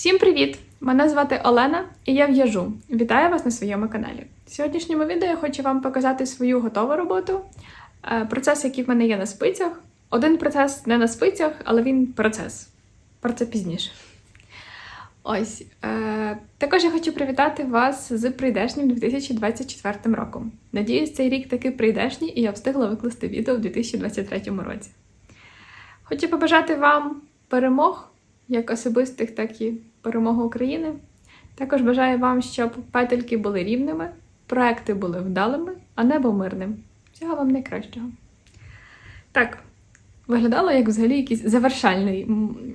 Всім привіт! Мене звати Олена і я в'яжу. Вітаю вас на своєму каналі. В сьогоднішньому відео я хочу вам показати свою готову роботу, е, процес, який в мене є на спицях. Один процес не на спицях, але він процес. Про це пізніше. Ось. Е, також я хочу привітати вас з прийдешнім 2024 роком. Надіюсь, цей рік таки прийдешній, і я встигла викласти відео в 2023 році. Хочу побажати вам перемог, як особистих, так і перемоги України. Також бажаю вам, щоб петельки були рівними, проекти були вдалими, а небо мирним. Всього вам найкращого. Так, виглядало як взагалі якийсь завершальний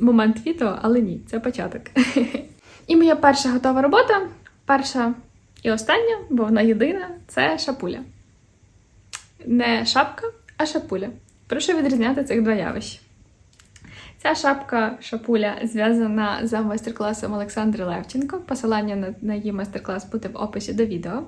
момент відео, але ні, це початок. І моя перша готова робота, перша і остання, бо вона єдина, це шапуля. Не шапка, а шапуля. Прошу відрізняти цих два явища. Ця шапка шапуля зв'язана за майстер-класом Олександри Левченко. Посилання на, на її майстер-клас буде в описі до відео.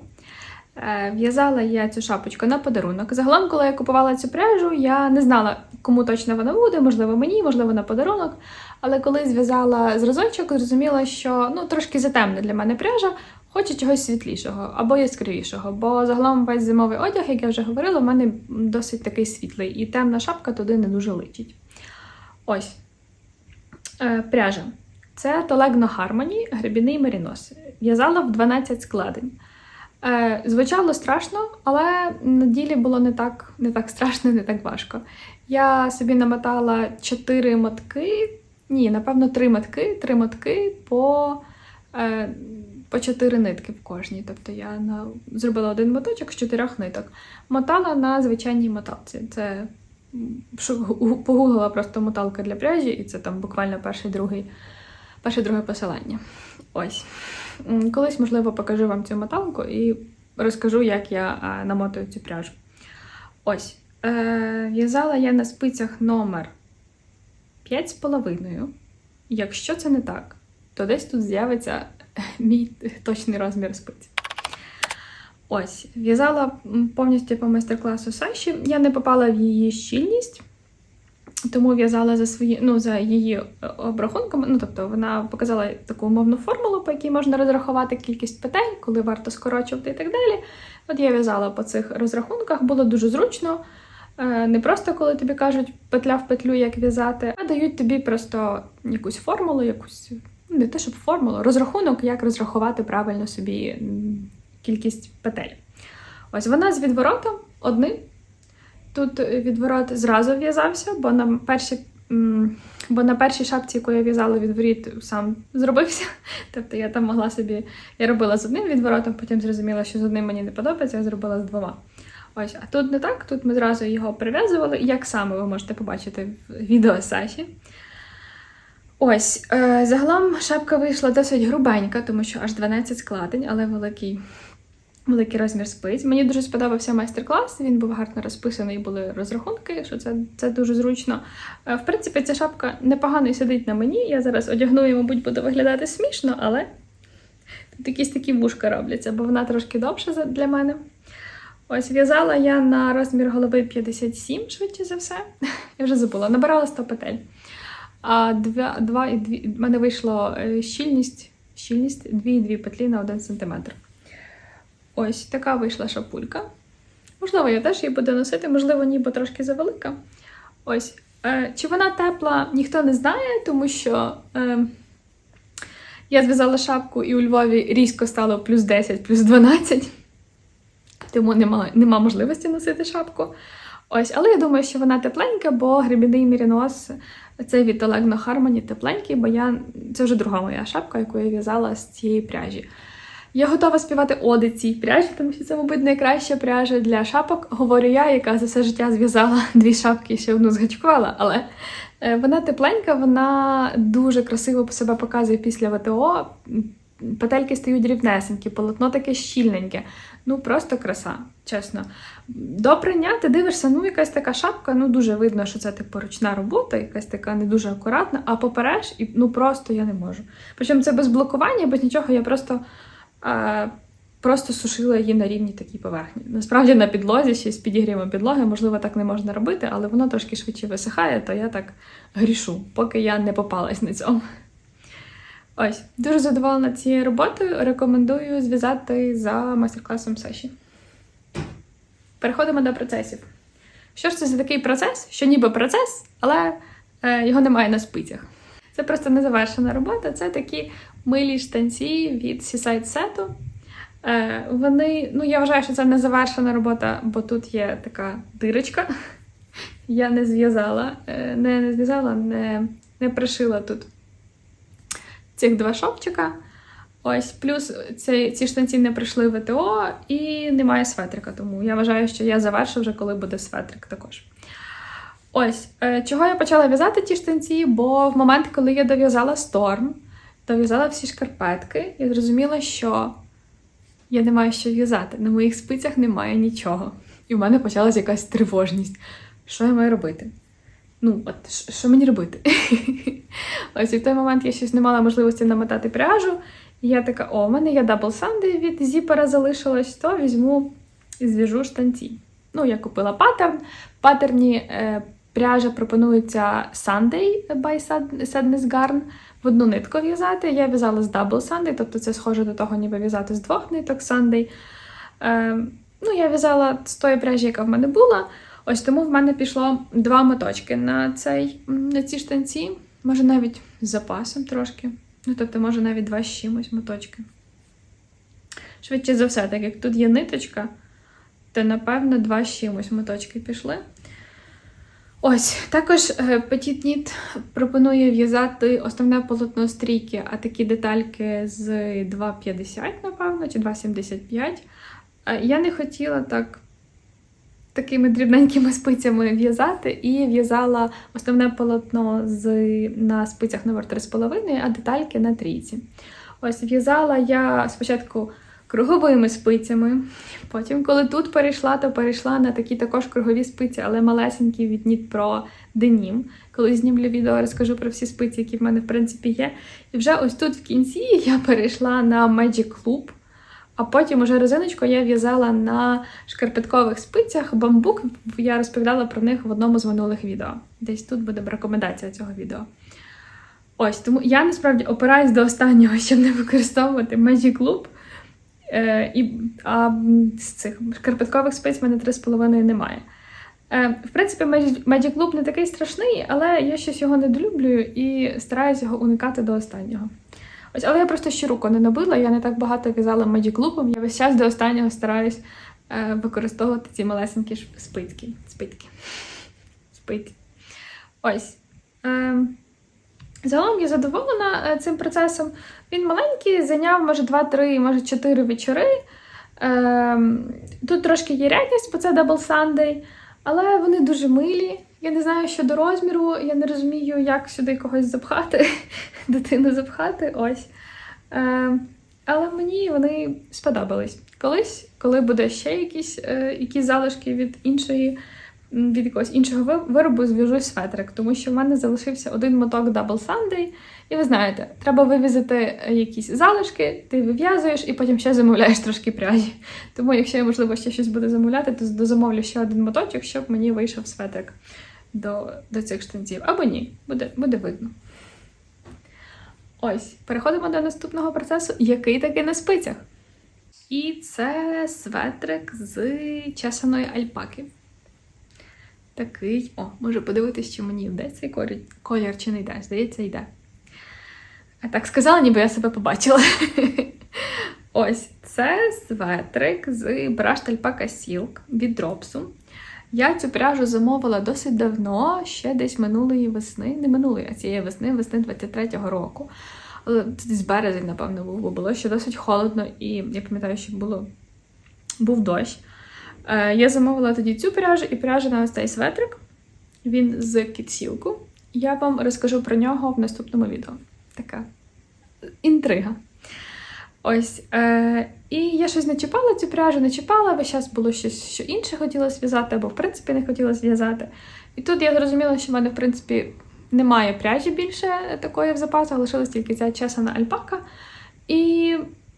Е, В'язала я цю шапочку на подарунок. Загалом, коли я купувала цю пряжу, я не знала, кому точно вона буде, можливо, мені, можливо, на подарунок. Але коли зв'язала зразочок, зрозуміла, що ну, трошки затемна для мене пряжа, хочу чогось світлішого або яскравішого. Бо загалом весь зимовий одяг, як я вже говорила, в мене досить такий світлий, і темна шапка туди не дуже личить. Ось пряжа. Це Толегно Harmony, гребіний мерінос. В'язала в 12 складень. Е, звучало страшно, але на ділі було не так, не так страшно, не так важко. Я собі намотала 4 мотки, ні, напевно, 3 мотки, 3 мотки по, е, по 4 нитки в кожній. Тобто я зробила один моточок з 4 ниток. Мотала на звичайній моталці. Це погуглила просто моталка для пряжі, і це там буквально перший другий, перше друге посилання. Ось. Колись, можливо, покажу вам цю моталку і розкажу, як я намотую цю пряжу. Ось. Е, в'язала я на спицях номер 5,5. Якщо це не так, то десь тут з'явиться мій точний розмір спиць. Ось, в'язала повністю по майстер-класу Саші. Я не попала в її щільність, тому в'язала за свої, ну, за її е, обрахунками. Ну, тобто вона показала таку умовну формулу, по якій можна розрахувати кількість петель, коли варто скорочувати і так далі. От я в'язала по цих розрахунках, було дуже зручно. Е, Не просто коли тобі кажуть петля в петлю, як в'язати, а дають тобі просто якусь формулу, якусь ну, не те, щоб формулу, розрахунок, як розрахувати правильно собі кількість петель. Ось вона з відворотом одним. Тут відворот зразу в'язався, бо на першій, бо на першій шапці, яку я в'язала, відворіт сам зробився. Тобто я там могла собі. Я робила з одним відворотом, потім зрозуміла, що з одним мені не подобається, я зробила з двома. Ось, а тут не так, тут ми зразу його прив'язували. Як саме ви можете побачити в відео Саші. Ось, е, загалом шапка вийшла досить грубенька, тому що аж 12 складень, але великий, великий розмір спиць. Мені дуже сподобався майстер-клас, він був гарно розписаний, були розрахунки, що це, це дуже зручно. Е, в принципі, ця шапка непогано сидить на мені. Я зараз одягну і, мабуть, буду виглядати смішно, але тут якісь такі вушка робляться, бо вона трошки довша для мене. Ось в'язала я на розмір голови 57, швидше за все. Я вже забула, набирала 100 петель. А два, два і дві, в мене вийшло е, щільність, щільність 2,2 петлі на 1 см. Ось така вийшла шапулька. Можливо, я теж її буду носити, можливо, ні, бо трошки завелика. Ось. Е, чи вона тепла, ніхто не знає, тому що е, я зв'язала шапку і у Львові різко стало плюс 10, плюс 12 тому нема, нема можливості носити шапку. Ось, але я думаю, що вона тепленька, бо гребіний мірінос це від Olegno Harmony тепленький, бо я це вже друга моя шапка, яку я в'язала з цієї пряжі. Я готова співати оди цій пряжі, тому що це, мабуть, найкраща пряжа для шапок. Говорю я, яка за все життя зв'язала дві шапки і ще одну згачкувала, але е, вона тепленька, вона дуже красиво себе показує після ВТО. Петельки стають рівнесенькі, полотно таке щільненьке. Ну просто краса, чесно. До прийняття ти дивишся, ну якась така шапка, ну дуже видно, що це типу ручна робота, якась така не дуже акуратна, а попереш, і ну просто я не можу. Причому це без блокування, без нічого, я просто, просто сушила її на рівні такій поверхні. Насправді на підлозі, ще з підігрівом підлоги, можливо, так не можна робити, але воно трошки швидше висихає, то я так грішу, поки я не попалась на цьому. Ось, дуже задоволена цією роботою. Рекомендую зв'язати за майстер-класом Саші. Переходимо до процесів. Що ж це за такий процес? Що ніби процес, але е, його немає на спицях. Це просто незавершена робота. Це такі милі штанці від Seaside Set. Е, вони, ну я вважаю, що це не завершена робота, бо тут є така дирочка. Я не зв'язала, е, не, не зв'язала, не, не пришила тут цих два шовчика. Ось, плюс ці, ці штанці не прийшли в ВТО і немає светрика, тому я вважаю, що я завершу вже, коли буде светрик також. Ось, е, чого я почала в'язати ті штанці, бо в момент, коли я дов'язала сторм, дов'язала всі шкарпетки, я зрозуміла, що я не маю що в'язати. На моїх спицях немає нічого. І в мене почалась якась тривожність. Що я маю робити? Ну, от що мені робити? Ось і в той момент я щось не мала можливості намотати пряжу. І я така: о, в мене є дабл санди від зіпера залишилось, то візьму і зв'яжу штанці. Ну, я купила паттерн. Паттерні е, пряжа пропонується Sunday by Sad- Sadness Garn в одну нитку в'язати. Я в'язала з Double Sunday, тобто це схоже до того, ніби в'язати з двох ниток Sunday. Е, ну, я в'язала з тої пряжі, яка в мене була. Ось тому в мене пішло два моточки на, цей, на ці штанці. Може навіть з запасом трошки. Ну, тобто, може навіть два з чимось моточки. Швидше за все, так як тут є ниточка, то напевно два з чимось моточки пішли. Ось, також е, Petit Knit пропонує в'язати основне полотно стрійки, а такі детальки з 2,50, напевно, чи 2,75. Е, Я не хотіла так такими дрібненькими спицями в'язати, і в'язала основне полотно з, на спицях номер 3,5, а детальки на трійці. Ось в'язала я спочатку круговими спицями. Потім, коли тут перейшла, то перейшла на такі також кругові спиці, але малесенькі від Pro Denim. Коли знімлю відео, розкажу про всі спиці, які в мене в принципі є. І вже ось тут в кінці я перейшла на Magic Loop. А потім уже резиночку я в'язала на шкарпеткових спицях бамбук. Я розповідала про них в одному з минулих відео. Десь тут буде рекомендація цього відео. Ось, тому я насправді опираюсь до останнього, щоб не використовувати Magic Loop. Е, і, а з цих шкарпеткових спиць в мене 3,5 немає. Е, в принципі, Magic Loop не такий страшний, але я щось його недолюблюю і стараюся його уникати до останнього. Ось, але я просто ще руку не набила, я не так багато в'язала Magic Loop, я весь час до останнього стараюсь е, використовувати ці малесенькі спитки. Спитки. Спитки. Ось. Е, загалом я задоволена е, цим процесом. Він маленький, зайняв, може, 2-3, може 4 вечори. Ем, тут трошки є рядність, бо це Double Sunday, але вони дуже милі. Я не знаю щодо розміру, я не розумію, як сюди когось запхати, дитину запхати. Ось. Ем, але мені вони сподобались. Колись, коли буде ще якісь, е, якісь залишки від іншої. Від якогось іншого виробу зв'яжу светрик, тому що в мене залишився один моток Double Sunday, і ви знаєте, треба вивізати е, якісь залишки, ти вив'язуєш і потім ще замовляєш трошки пряжі. Тому, якщо я, можливо, ще щось буду замовляти, то дозамовлю ще один моточок, щоб мені вийшов светрик до, до цих штанців. Або ні, буде, буде видно. Ось, переходимо до наступного процесу, який таки на спицях. І це светрик з чесаної альпаки. Такий, о, може подивитись, чи мені йде цей колір, чи не йде. Здається, йде. А так сказала, ніби я себе побачила. Ось це светрик з Alpaca Silk від Дропсу. Я цю пряжу замовила досить давно, ще десь минулої весни, не минулої, а цієї весни, весни 23-го року. Але десь березень, напевно, був, було ще досить холодно, і я пам'ятаю, що було, був дощ. Е, я замовила тоді цю пряжу і пряжу на ось цей светрик. Він з кітсілку. Я вам розкажу про нього в наступному відео. Така інтрига. Ось. Е, і я щось не чіпала цю пряжу, не чіпала, весь час було щось, що інше хотіла зв'язати, або в принципі не хотіла зв'язати. І тут я зрозуміла, що в мене, в принципі, немає пряжі більше такої в запасах, лишилась тільки ця чесана альпака. І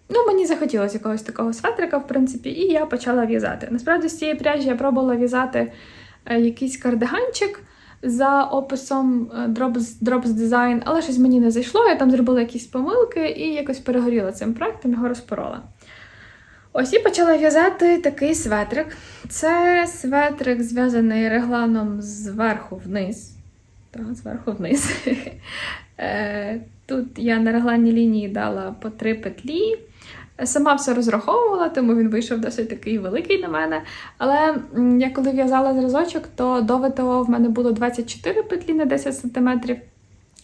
ну, мені захотілося якогось такого светрика, в принципі, і я почала в'язати. Насправді, з цієї пряжі я пробувала в'язати е, якийсь кардиганчик. за описом Drops, Drops Design, але щось мені не зайшло. Я там зробила якісь помилки і якось перегоріла цим проектом, його розпорола. Ось і почала в'язати такий светрик. Це светрик зв'язаний регланом зверху вниз. Так, зверху вниз. Е, Тут я на регланній лінії дала по три петлі. Сама все розраховувала, тому він вийшов досить такий великий на мене. Але я коли в'язала зразочок, то до ВТО в мене було 24 петлі на 10 см,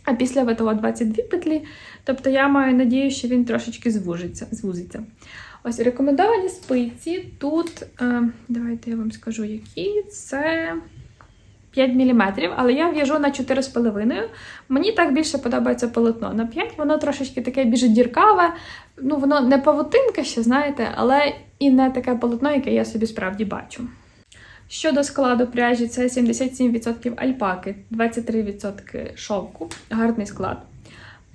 а після ВТО 22 петлі. Тобто я маю надію, що він трошечки звужиться, звузиться. Ось рекомендовані спиці тут, е, давайте я вам скажу, які це 5 мм, але я в'яжу на 4,5. Мені так більше подобається полотно. На 5 воно трошечки таке більш діркаве, ну воно не павутинка ще, знаєте, але і не таке полотно, яке я собі справді бачу. Щодо складу пряжі, це 77% альпаки, 23% шовку, гарний склад.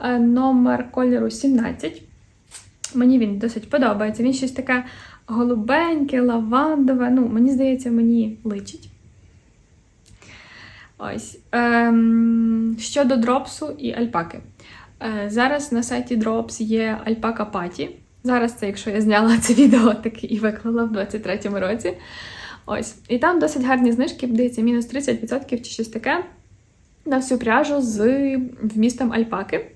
Е, Номер кольору 17. Мені він досить подобається. Він щось таке голубеньке, лавандове. Ну, мені здається, мені личить. Ось. Ем, щодо дропсу і альпаки. Е, зараз на сайті Drops є альпака паті. Зараз це, якщо я зняла це відео, таки і виклала в 23-му році. Ось. І там досить гарні знижки, здається, мінус 30% чи щось таке на всю пряжу з вмістом альпаки.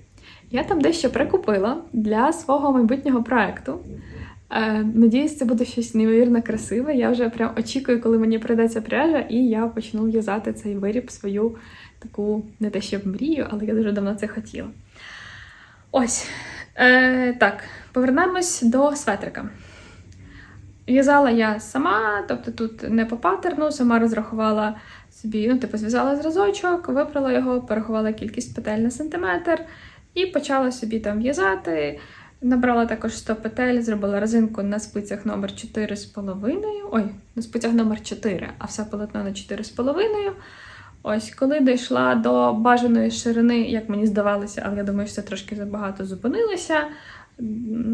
Я там дещо прикупила для свого майбутнього проекту. Е, надіюсь, це буде щось неймовірно красиве. Я вже прям очікую, коли мені прийдеться пряжа, і я почну в'язати цей виріб свою таку не те, щоб мрію, але я дуже давно це хотіла. Ось. Е, так, повернемось до светрика. В'язала я сама, тобто тут не по паттерну, сама розрахувала собі, ну, типу, зв'язала зразочок, випрала його, порахувала кількість петель на сантиметр і почала собі там в'язати. Набрала також 100 петель, зробила резинку на спицях номер 4,5. Ой, на спицях номер 4, а все полотно на 4,5. Ось, коли дійшла до бажаної ширини, як мені здавалося, але я думаю, що це трошки забагато зупинилася.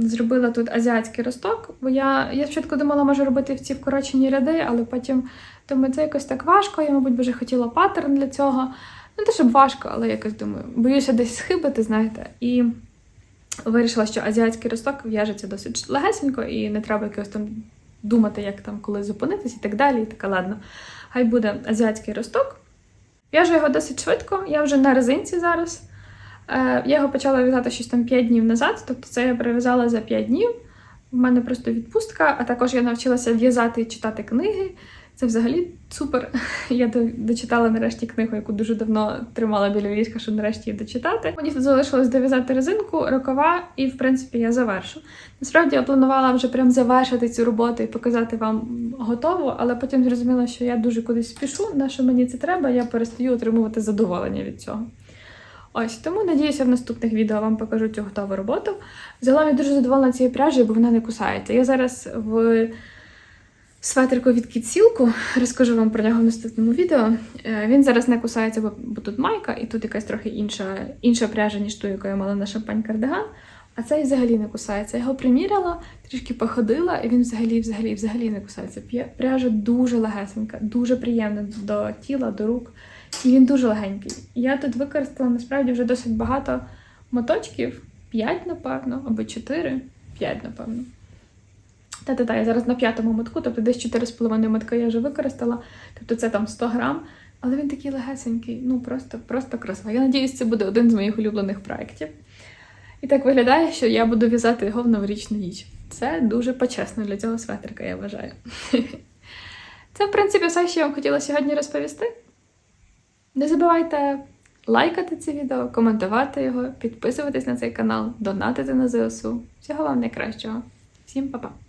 Зробила тут азіатський росток, бо я, я спочатку думала, можу робити в ці вкорочені ряди, але потім думаю, це якось так важко. Я, мабуть, вже хотіла паттерн для цього. Не те, щоб важко, але якось думаю, боюся десь схибити, знаєте. І вирішила, що азіатський росток в'яжеться досить легесенько і не треба якось там думати, як там коли зупинитись і так далі. І така, ладно, хай буде азіатський росток. В'яжу його досить швидко, я вже на резинці зараз. Е, я його почала в'язати щось там 5 днів назад, тобто це я прив'язала за 5 днів. У мене просто відпустка, а також я навчилася в'язати і читати книги. Це взагалі супер. Я дочитала нарешті книгу, яку дуже давно тримала біля ліжка, щоб нарешті її дочитати. Мені залишилось дов'язати резинку, рукава, і в принципі я завершу. Насправді я планувала вже прям завершити цю роботу і показати вам готову, але потім зрозуміла, що я дуже кудись спішу, на що мені це треба, я перестаю отримувати задоволення від цього. Ось тому надіюся, в наступних відео вам покажу цю готову роботу. Загалом я дуже задоволена цією пряжею, бо вона не кусається. Я зараз в светрику від Кітсілку, розкажу вам про нього в наступному відео. Е, Він зараз не кусається, бо тут майка, і тут якась трохи інша, інша пряжа, ніж ту, яку я мала на шампань кардиган. А цей взагалі не кусається. Я його приміряла, трішки походила, і він взагалі, взагалі, взагалі не кусається. Пряжа дуже легесенька, дуже приємна до тіла, до рук. І він дуже легенький. Я тут використала насправді вже досить багато моточків. 5, напевно, або 4. 5, напевно. Та-та-та, я зараз на п'ятому мотку, тобто десь 4,5 мотка я вже використала. Тобто це там 100 грам. Але він такий легесенький, ну просто, просто красиво. Я надіюсь, це буде один з моїх улюблених проєктів. І так виглядає, що я буду в'язати його в новорічну ніч. Це дуже почесно для цього светрика, я вважаю. Це, в принципі, все, що я вам хотіла сьогодні розповісти. Не забувайте лайкати це відео, коментувати його, підписуватись на цей канал, донатити на ЗСУ. Всього вам найкращого. Всім па-па!